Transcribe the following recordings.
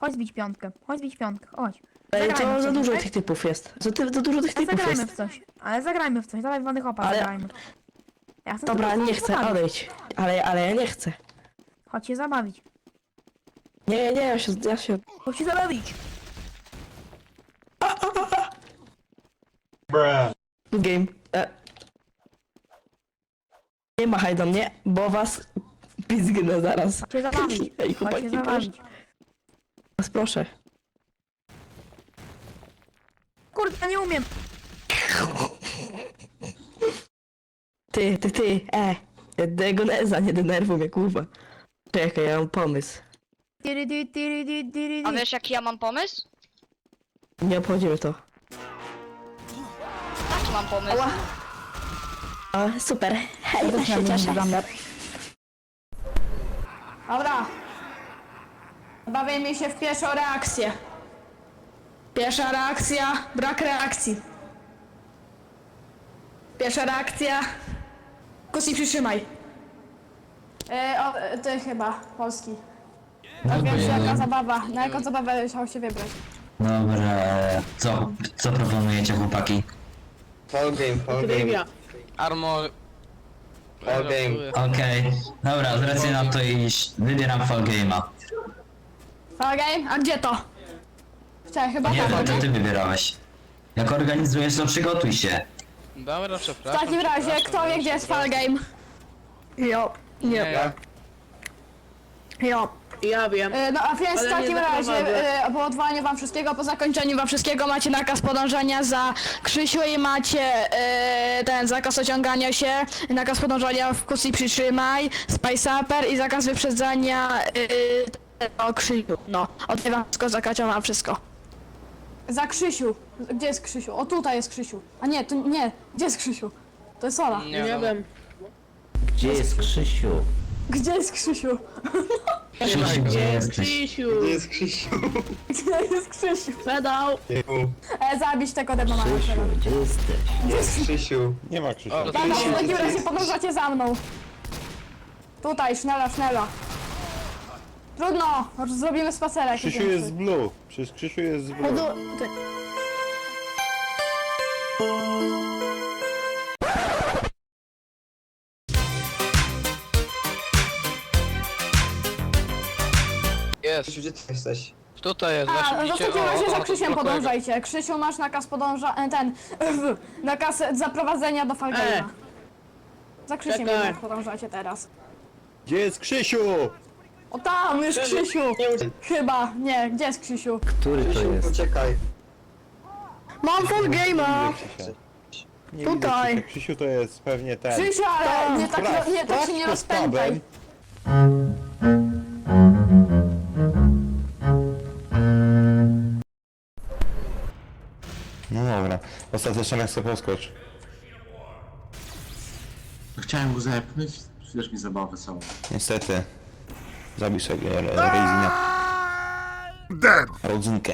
Chodź zbić piątkę, chodź zbić piątkę, chodź. Ej, Zagrajmy to w za coś, dużo okej? tych typów jest. Za, ty, za dużo tych Ale typów zagrajmy jest. w coś, ale zagrajmy w coś, dawaj Wany Hopa Ale- zagrajmy. Ja chcę Dobra, nie chcę, odejdź. Ale, ale ja nie chcę. Chodź się zabawić, Nie, nie, ja się, ja się... chodź się zabawić. Game. E. Nie machaj do mnie, bo was pizgnę zaraz. Chodź się zabawić, Ej, chodź się chłopaki, proszę. zabawić. Was proszę. Kurde, ja nie umiem. Ty, ty, ty, e. Degoneza, nie denerwuj mnie, kurwa. Czekaj, ja mam pomysł. Tyry, ty, tyry, ty, tyry, A wiesz jaki ja mam pomysł? Nie obchodzimy to. Taki mam pomysł. O, super. Hej, ja się cieszę. Dobra. Bawimy się w pierwszą reakcję. Pierwsza reakcja, brak reakcji. Pierwsza reakcja. Kusi przytrzymaj. E, o, ty chyba, polski. Tak wiem, jaka zabawa. Na jaką zabawę chciał się wybrać. Dobra, co, co proponujecie chłopaki? Fall game, fall game, Armor. fall game. Okej, dobra, z racji na to iż wybieram Fall Game'a. Fall game? A gdzie to? Chciałem chyba Nie tak. to ty wybierałeś. Jak organizujesz, to przygotuj się. Dobra, W przepraszam. takim razie, przepraszam, kto wie, gdzie jest fall game? Jo, Nie, ja. jo. Ja wiem. E, No a więc w takim razie zaprowadzę. e, po odwołaniu wam wszystkiego, po zakończeniu wam wszystkiego macie nakaz podążania za Krzysiu i macie e, ten zakaz ociągania się, nakaz podążania w kusi przytrzymaj, Spice Upper i zakaz wyprzedzania e, o Krzysiu. No, od wam wszystko zakaciam wam wszystko. Za Krzysiu. Gdzie jest Krzysiu? O tutaj jest Krzysiu. A nie, tu nie. Gdzie jest Krzysiu? To jest Ola. Nie, Nie wiem. Gdzie jest Krzysiu? Gdzie jest Krzysiu? Krzysiu, gdzie jesteś? Krzysiu. Gdzie jest Krzysiu? Gdzie jest Krzysiu? Pedał. E, zabić tego demona. gdzie jesteś? Gdzie jest Krzysiu? Nie ma Krzysia. O, Dobra, w takim razie podążacie za mną. Tutaj, sznela, sznela. Trudno, może zrobimy spacerek. Krzysiu jest z blue. Przecież Krzysiu jest z blue. Podu- ty- Jest. Krzysiu, gdzie ty jesteś? Tutaj jest, A, właśnie widzicie, o, o, za to Krzysiem podążajcie. Krzysiu, masz nakaz podąża... e, ten... nakaz zaprowadzenia do. E. Za Krzysiem Czekaj. jednak podążacie teraz. Gdzie jest Krzysiu? O tam, jest Krzysiu! Chyba, nie, gdzie jest Krzysiu? Który to Krzysiu, jest? uciekaj. Mam Falgame'a! Krzysia. Nie Tutaj. Krzysia. Krzysiu to jest pewnie ten. Krzysiu, ale nie tak, nie, tak się sprawdź nie pod rozpędzaj. tabem. Ostatecznie jak sobie poskocz. Chciałem go zepchnąć, przecież mi zabawę całą. Niestety. Zabij sobie Re- Reizina. Rodzinkę.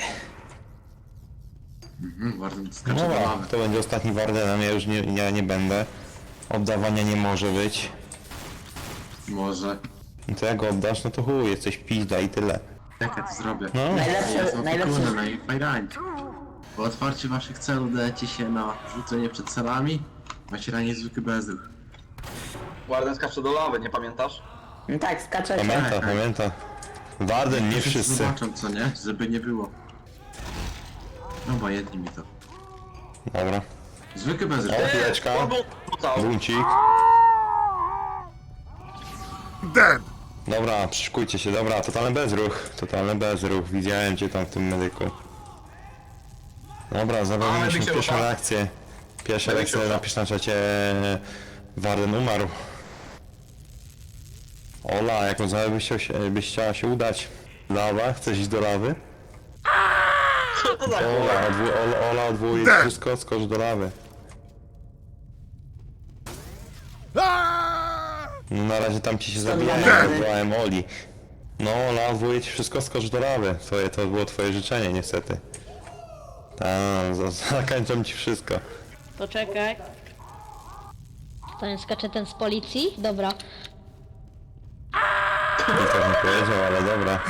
Mhm, bardzo skacze No dobra, to będzie ostatni Wardenem, ja już nie, ja nie będę. Oddawania nie może być. Może. No to jak go oddasz, no to chuj, jesteś pizda i tyle. Jak ja to zrobię? No, Najlepsze, najlepsze. Na. Po otwarciu waszych celów dajecie się na rzucenie przed celami. Macie ranie zwykły bezruch. Warden skacze do lawy, nie pamiętasz? No tak, skaczecie. pamięta, tak. pamięta. Warden, nie Wszyscy wszyscy. Zobaczą co nie? Żeby nie było. No bo jedni mi to. Dobra. Zwykły bezruch. O, chwileczka. Buncik. Dobra, przyszkujcie się, dobra, totalny bezruch. Totalny bezruch, widziałem cię tam w tym medyku. Dobra, zabawimy się w pierwszą reakcję. Pierwsza reakcja napisz na czacie Warden umarł. Ola, jaką zabawę byś, chciał się, byś chciała się udać? Lawa? Chcesz iść do lawy? Ola, odwu Ola, Ola odwołuje wszystko, skocz do lawy. No na razie tam ci się zabijałem, odwołałem Oli. No, na odwołuję ci wszystko, skocz do lawy. Twoje, to było twoje życzenie, niestety. Tak, za- zakończam ci wszystko. Poczekaj. To nie skacze ten z policji? Dobra. Nikt tak nie powiedział, ale dobra.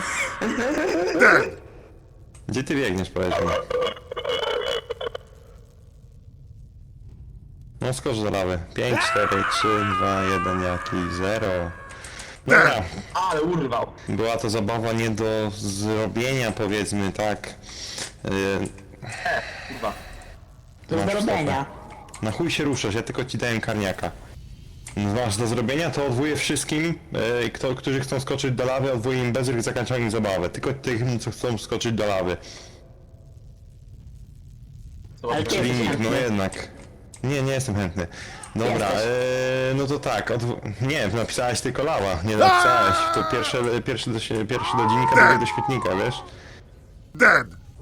Gdzie ty biegniesz, powiedz mi? No skocz do lawy. 5, 4, 3, 2, 1, jaki 0. Dobra, Ale urwał. była to zabawa nie do zrobienia, powiedzmy, tak. Yy, Kurwa. To jest do robienia. Na chuj się ruszasz, ja tylko ci dałem karniaka. Masz do zrobienia, to odwołuję wszystkim, e, kto, którzy chcą skoczyć do lawy, odwołuję im bezryk, zakończam im zabawę. Tylko tym, co chcą skoczyć do lawy. Zobacz, Ale Czyli nikt, no jednak. Nie, nie jestem chętny. Dobra, Jesteś. e, no to tak, odwo- nie, napisałeś tylko lała, nie napisałeś. To pierwsze, pierwszy, do, sie- pierwszy do dziennika, drugi do świetnika, wiesz?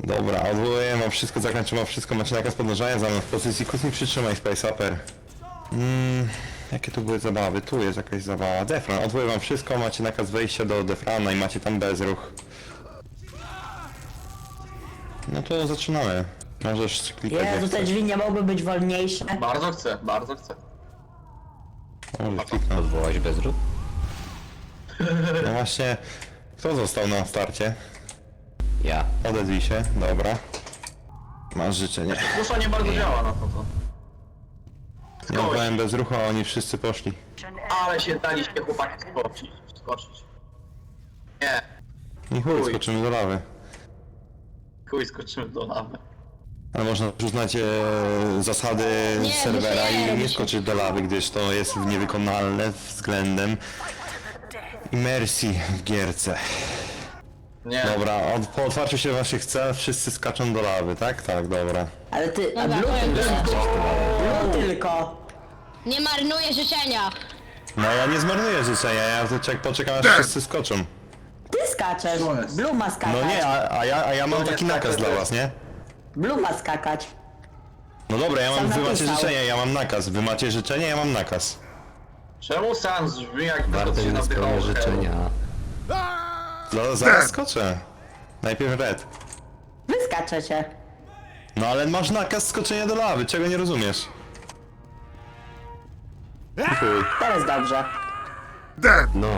Dobra, odwołuję, mam wszystko, zakończę, mam wszystko, macie nakaz podążania za mną w pozycji kuchni, przytrzymaj Space Upper. Mm, jakie tu były zabawy? Tu jest jakaś zabawa. Defran, odwołuję wam wszystko, macie nakaz wejścia do Defrana i macie tam bezruch. No to zaczynamy. Możesz klikać jak Jezu, te chcesz. drzwi nie mogły być wolniejsze. Bardzo chcę, bardzo chcę. Może kliknę. Odwołać bezruch? No właśnie, kto został na starcie? Ja. Odezwij się, dobra. Masz życzenie. Dusza nie bardzo działa na to, to. Ja Skoczyć. byłem bez ruchu, a oni wszyscy poszli. Ale się daliście chłopaki skoczyć. Skoczyć. Nie. I chuj, Chuj. skoczymy do lawy. Chuj, skoczymy do lawy. Ale można uznać e, zasady Nie, serwera nie, i nie nie. skoczyć do lawy, gdyż to jest niewykonalne względem imersji w gierce. Nie. Dobra, od, po otwarciu się waszych cel wszyscy skaczą do lawy, tak? Tak, dobra. Ale ty, a Dobra, blue, powiem tyle. blue tylko. Nie marnuję życzenia! No ja nie zmarnuję życzenia, ja czek, poczekam aż wszyscy skoczą. Ty skaczesz. Co jest? Blue ma skakać. No nie, a, a, ja, a ja mam nie, taki tak, nakaz dla was, nie? Blue ma skakać. No dobra, ja mam, Sam wy macie napisał. życzenia, ja mam nakaz. Wy macie życzenia, ja mam nakaz. Czemu Sans brzmi jak to Bardzo się nie spełnia helu? życzenia. No, zaraz skoczę. Najpierw red. Wy skaczecie. No ale masz nakaz skoczenia do lawy, czego nie rozumiesz? Chuj. Teraz dobrze. No.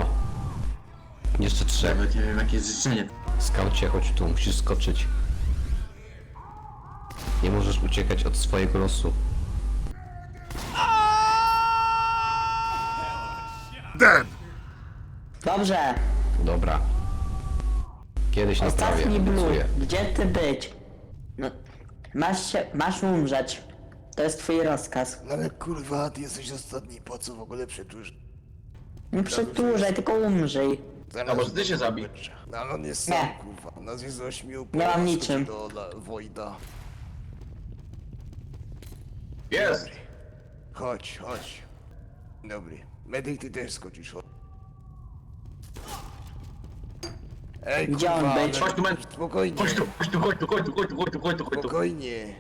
Jeszcze trzech. Nawet nie wiem jakie jest życzenie. Skaucie, chodź tu, musisz skoczyć. Nie możesz uciekać od swojego losu. Dobrze. Dobra. Kiedyś naprawię, Ostatni blue. obiecuję. Gdzie ty być? No, masz się, masz umrzeć. To jest twój rozkaz. Ale kurwa, ty jesteś ostatni, po co w ogóle przedłuż? Nie przedłużaj, tylko umrzyj. A może ty się zabij? No ale on jest Nie. sam, kurwa. Nas jest ośmiu, Nie mam niczym. do la- Wojda. Jest! Chodź, chodź. Dobry. Medyk, ty też skoczysz, chodź. Ej, Gdzie on kurwa, ale- Chodź tu, men. Spokojnie, Chodź tu, chodź tu, chodź tu, chodź tu, chodź tu, chodź tu, chodź tu, chodź tu. spokojnie.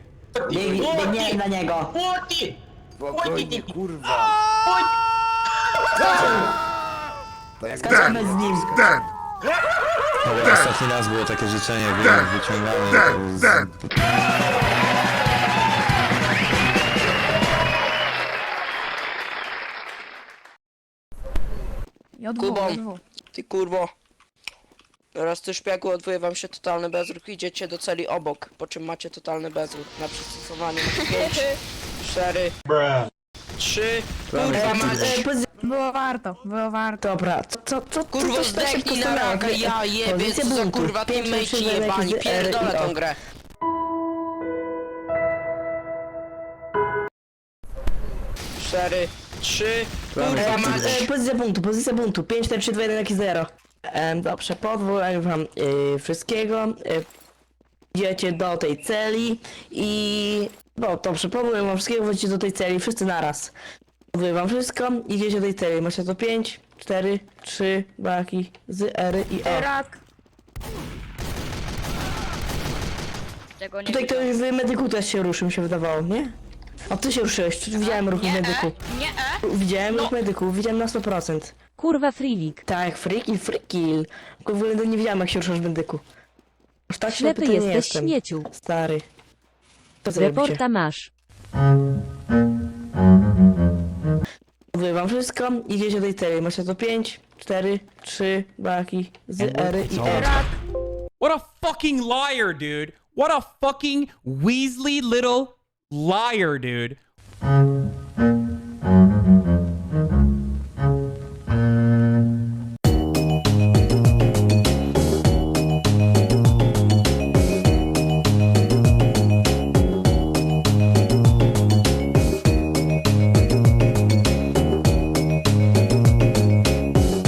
Bieg, biegniemy na niego. Chłopaki! Spokojnie, kurwa. Skaczemy z nim. Dobra, ostatni raz było takie życzenie wy, wyciągane. Z... I odwoł, Kubą. odwoł. Ty kurwo. Teraz ty szpiegu odwołuje wam się totalny bezruch, idziecie do celi obok, po czym macie totalny bezruch. Na przystosowanie macie 5, 4, 3, kurwa macie. Pozy- Było warto, było warto. Dobra, co, co, co, Kurwa coś tak zdechnij na raka, ja jebie, Pozycję co za buntu. kurwa Pięć, cztery, jebani, R i pierdolę O. tą grę. Cztery, trzy, kurwa macie. E, pozycja buntu, pozycja buntu. 5, 4, 3, 2, 1, jakiś 0. E, dobrze, podwołuję wam e, wszystkiego. E, idziecie do tej celi i... No dobrze, podwołuję wam wszystkiego, wchodzicie do tej celi, wszyscy naraz. Podwołuję wam wszystko, idziecie do tej celi. Macie to 5, 4, 3, baki, z, R i O. Rak. Tego nie Tutaj ktoś w medyku też się ruszył, mi się wydawało, nie? A ty się ruszyłeś, widziałem ruch medyku. Nie, e. Widziałem ruch medyku, widziałem na 100%. Kurwa Friwik. Tak, freaky, freaky. W ogóle nie widziałem jak się ruszasz w medyku. Aż tak Ślepy ślepy to nie jesteś jestem. śmieciu. Stary. To. Reporta masz. Mówię wam wszystko, idziecie do tej celi. Macie to 5, 4, 3, braki, z R i R. What a fucking liar, dude. What a fucking Weasley little liar, dude.